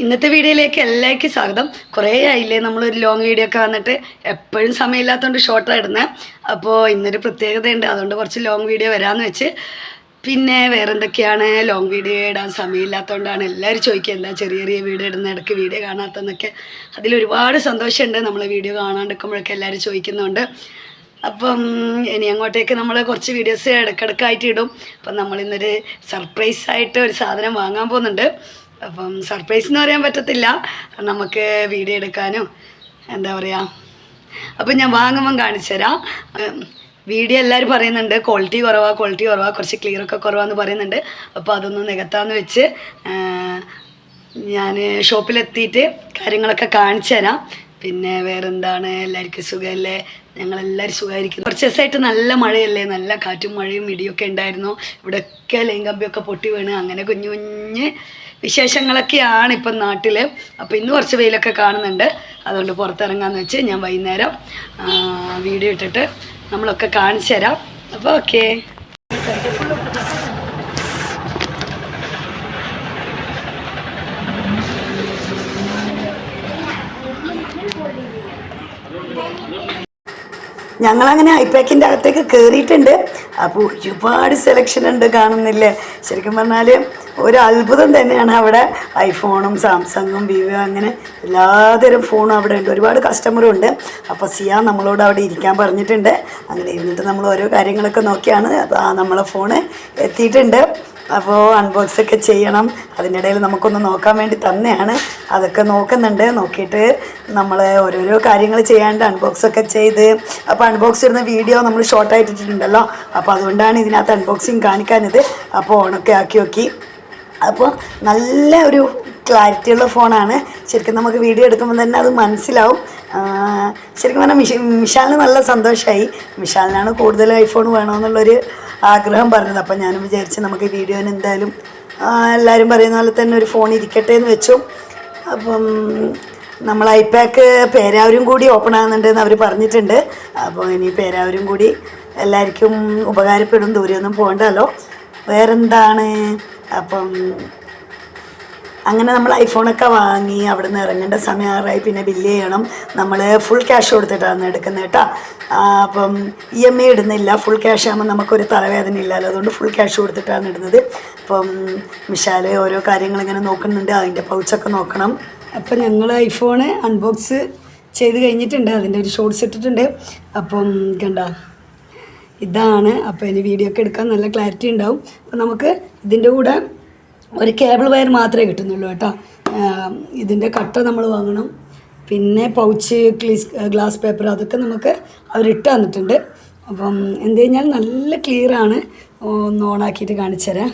ഇന്നത്തെ വീഡിയോയിലേക്ക് എല്ലാവർക്കും സ്വാഗതം. കുറേ ആയില്ലേ നമ്മളൊരു ലോങ് വീഡിയോ ഒക്കെ വന്നിട്ട് എപ്പോഴും സമയമില്ലാത്തതുകൊണ്ട് ഷോർട്ടാണ് ഇടുന്നത് അപ്പോൾ ഇന്നൊരു പ്രത്യേകതയുണ്ട്. അതുകൊണ്ട് കുറച്ച് ലോങ് വീഡിയോ വരാമെന്ന് വെച്ച്. പിന്നെ വേറെ എന്തൊക്കെയാണ് ലോങ് വീഡിയോ ഇടാൻ സമയമില്ലാത്തതുകൊണ്ടാണ് എല്ലാവരും ചോദിക്കുക. എന്താ ചെറിയ ചെറിയ വീഡിയോ ഇടുന്ന ഇടയ്ക്ക് വീഡിയോ കാണാത്തതെന്നൊക്കെ അതിലൊരുപാട് സന്തോഷമുണ്ട്. നമ്മൾ വീഡിയോ കാണാണ്ടിരിക്കുമ്പോഴൊക്കെ എല്ലാവരും ചോദിക്കുന്നുണ്ട്. അപ്പം ഇനി അങ്ങോട്ടേക്ക് നമ്മൾ കുറച്ച് വീഡിയോസ് ഇടയ്ക്കിടയ്ക്കായിട്ട് ഇടും. അപ്പം നമ്മളിന്നൊരു സർപ്രൈസായിട്ട് ഒരു സാധനം വാങ്ങാൻ പോകുന്നുണ്ട്. അപ്പം സർപ്രൈസ് എന്ന് പറയാൻ പറ്റത്തില്ല. നമുക്ക് വീഡിയോ എടുക്കാനും എന്താ പറയുക അപ്പം ഞാൻ വാങ്ങുമ്പം കാണിച്ചു തരാം വീഡിയോ എല്ലാവരും പറയുന്നുണ്ട്. ക്വാളിറ്റി കുറവാ ക്വാളിറ്റി കുറവാ കുറച്ച് ക്ലിയർ ഒക്കെ കുറവാന്ന് പറയുന്നുണ്ട്. അപ്പോൾ അതൊന്ന് നികത്താന്ന് വെച്ച് ഞാൻ ഷോപ്പിലെത്തിയിട്ട് കാര്യങ്ങളൊക്കെ കാണിച്ചു തരാം പിന്നെ വേറെന്താണ്? എല്ലാവർക്കും സുഖമല്ലേ? ഞങ്ങളെല്ലാവരും സുഖമായിരിക്കുന്നു. കുറച്ച് ദിവസമായിട്ട് നല്ല മഴയല്ലേ? നല്ല കാറ്റും മഴയും ഇടിയൊക്കെ ഉണ്ടായിരുന്നു. ഇവിടെയൊക്കെ ലൈൻ കമ്പിയൊക്കെ പൊട്ടി വീണ് അങ്ങനെ കുഞ്ഞു കുഞ്ഞ് വിശേഷങ്ങളൊക്കെയാണ് ഇപ്പം നാട്ടിൽ അപ്പോൾ ഇന്ന് കുറച്ച് വെയിലൊക്കെ കാണുന്നുണ്ട്. അതുകൊണ്ട് പുറത്തിറങ്ങാന്ന് വെച്ച് ഞാൻ വൈകുന്നേരം വീഡിയോ ഇട്ടിട്ട് നമ്മളൊക്കെ കാണിച്ചു തരാം. അപ്പോൾ ഓക്കെ. ഞങ്ങളങ്ങനെ ഐപാക്കിന്റെ അകത്തേക്ക് കയറിയിട്ടുണ്ട് അപ്പോൾ ഒരുപാട് സെലക്ഷൻ ഉണ്ട് കാണുന്നില്ലേ? ശരിക്കും പറഞ്ഞാൽ ഒരു അത്ഭുതം തന്നെയാണ് അവിടെ ഐഫോണും സാംസങ്ങും വിവോ അങ്ങനെ എല്ലാതരം ഫോണും അവിടെ ഉണ്ട്. ഒരുപാട് കസ്റ്റമറും ഉണ്ട്. അപ്പോൾ സിയ നമ്മളോട് അവിടെ ഇരിക്കാൻ പറഞ്ഞിട്ടുണ്ട്. അങ്ങനെ ഇരുന്നിട്ട് നമ്മൾ ഓരോ കാര്യങ്ങളൊക്കെ നോക്കിയാണ്. അപ്പോൾ ആ നമ്മളെ ഫോണ് എത്തിയിട്ടുണ്ട്. അപ്പോൾ അൺബോക്സ് ഒക്കെ ചെയ്യണം. അതിനിടയിൽ നമുക്കൊന്ന് നോക്കാൻ വേണ്ടി തന്നെയാണ്. അതൊക്കെ നോക്കുന്നുണ്ട്. നോക്കിയിട്ട് നമ്മൾ ഓരോരോ കാര്യങ്ങൾ ചെയ്യാണ്ട് അൺബോക്സ് ഒക്കെ ചെയ്ത്. അപ്പോൾ അൺബോക്സ് ഇടുന്ന വീഡിയോ നമ്മൾ ഷോർട്ട് ആയിട്ടിട്ടുണ്ടല്ലോ അപ്പോൾ അതുകൊണ്ടാണ് ഇതിനകത്ത് അൺബോക്സിങ് കാണിക്കാനത് അപ്പോൾ ഓണൊക്കെ ആക്കി നോക്കി. അപ്പോൾ നല്ല ഒരു ക്ലാരിറ്റിയുള്ള ഫോണാണ് ശരിക്കും നമുക്ക് വീഡിയോ എടുക്കുമ്പോൾ തന്നെ അത് മനസ്സിലാവും. ശരിക്കും പറഞ്ഞാൽ മിഷ മിഷാലിന് നല്ല സന്തോഷമായി മിഷാലിനാണ് കൂടുതൽ ഐഫോൺ വേണമെന്നുള്ളൊരു ആഗ്രഹം പറഞ്ഞത്. അപ്പം ഞാനും വിചാരിച്ച് നമുക്ക് വീഡിയോന് എന്തായാലും എല്ലാവരും പറയുന്ന പോലെ തന്നെ ഒരു ഫോൺ ഇരിക്കട്ടെ എന്ന് വെച്ചു. അപ്പം നമ്മൾ ഐപാക്ക് പേരാവരും കൂടി ഓപ്പൺ ആകുന്നുണ്ടെന്ന് അവർ പറഞ്ഞിട്ടുണ്ട്. അപ്പോൾ ഇനി പേരാവരും കൂടി എല്ലാവർക്കും ഉപകാരപ്പെടും. ദൂരെയൊന്നും പോകണ്ടല്ലോ. വേറെന്താണ്? അപ്പം അങ്ങനെ നമ്മൾ ഐഫോണൊക്കെ വാങ്ങി അവിടെ നിന്ന് ഇറങ്ങേണ്ട സമയമായി പിന്നെ ബില്ല് ചെയ്യണം. നമ്മൾ ഫുൾ ക്യാഷ് കൊടുത്തിട്ടാണ് എടുക്കുന്നത് കേട്ടോ. അപ്പം ഇ എം ഐ ഇടുന്നില്ല. ഫുൾ ക്യാഷ് ആകുമ്പോൾ നമുക്കൊരു തലവേദന ഇല്ലല്ലോ. അതുകൊണ്ട് ഫുൾ ക്യാഷ് കൊടുത്തിട്ടാണ് ഇടുന്നത്. അപ്പം മിഷാൽ ഓരോ കാര്യങ്ങളിങ്ങനെ നോക്കുന്നുണ്ട്. അതിന്റെ പൗച്ചൊക്കെ നോക്കണം. അപ്പം ഞങ്ങൾ ഐഫോണ് അൺബോക്സ് ചെയ്ത് കഴിഞ്ഞിട്ടുണ്ട്. അതിന്റെ ഒരു ഷോർട്സ് ഇട്ടിട്ടുണ്ട്. അപ്പം കണ്ട ഇതാണ്. അപ്പോൾ ഇനി വീഡിയോ ഒക്കെ എടുക്കാൻ നല്ല ക്ലാരിറ്റി ഉണ്ടാവും. അപ്പം നമുക്ക് ഇതിന്റെ കൂടെ ഒരു കേബിൾ വയർ മാത്രമേ കിട്ടുന്നുള്ളൂ കേട്ടോ. ഇതിന്റെ കട്ട നമ്മൾ വാങ്ങണം. പിന്നെ പൗച്ച് ക്ലീസ് ഗ്ലാസ് പേപ്പർ അതൊക്കെ നമുക്ക് അവരിട്ട് തന്നിട്ടുണ്ട്. അപ്പം എന്ത് കഴിഞ്ഞാൽ നല്ല ക്ലിയറാണ് ഒന്ന് ഓണാക്കിയിട്ട് കാണിച്ചു തരാം.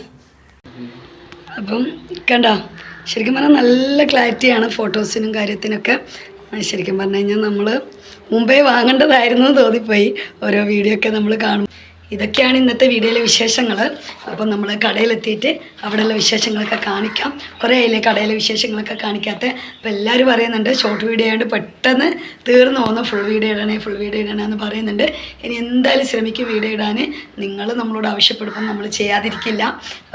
അപ്പം കണ്ട? ശരിക്കും പറഞ്ഞാൽ നല്ല ക്ലാരിറ്റിയാണ് ഫോട്ടോസിനും കാര്യത്തിനൊക്കെ. ശരിക്കും പറഞ്ഞു കഴിഞ്ഞാൽ നമ്മൾ മുമ്പേ വാങ്ങേണ്ടതായിരുന്നു തോന്നിപ്പോയി. ഓരോ വീഡിയോ ഒക്കെ നമ്മൾ കാണും. ഇതൊക്കെയാണ് ഇന്നത്തെ വീഡിയോയിലെ വിശേഷങ്ങൾ അപ്പം നമ്മൾ കടയിലെത്തിയിട്ട് അവിടെയുള്ള വിശേഷങ്ങളൊക്കെ കാണിക്കാം. കുറേ ആയില്ലേ കടയിലെ വിശേഷങ്ങളൊക്കെ കാണിക്കാത്ത. അപ്പോൾ എല്ലാവരും പറയുന്നുണ്ട് ഷോർട്ട് വീഡിയോ ആയതുകൊണ്ട് പെട്ടെന്ന് തീർന്നു പോകുന്നു ഫുൾ വീഡിയോ ഇടണേ ഫുൾ വീഡിയോ ഇടണേ എന്ന് പറയുന്നുണ്ട്. ഇനി എന്തായാലും ശ്രമിക്കും വീഡിയോ ഇടാൻ നിങ്ങൾ നമ്മളോട് ആവശ്യപ്പെടുമ്പോൾ നമ്മൾ ചെയ്യാതിരിക്കില്ല.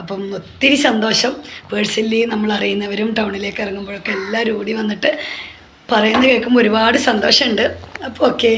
അപ്പം ഒത്തിരി സന്തോഷം. പേഴ്സണലി നമ്മൾ അറിയുന്നവരും ടൗണിലേക്ക് ഇറങ്ങുമ്പോഴൊക്കെ എല്ലാവരും ഓടി വന്നിട്ട് പറയുന്നത് കേൾക്കുമ്പോൾ ഒരുപാട് സന്തോഷമുണ്ട്. അപ്പോൾ ഓക്കെ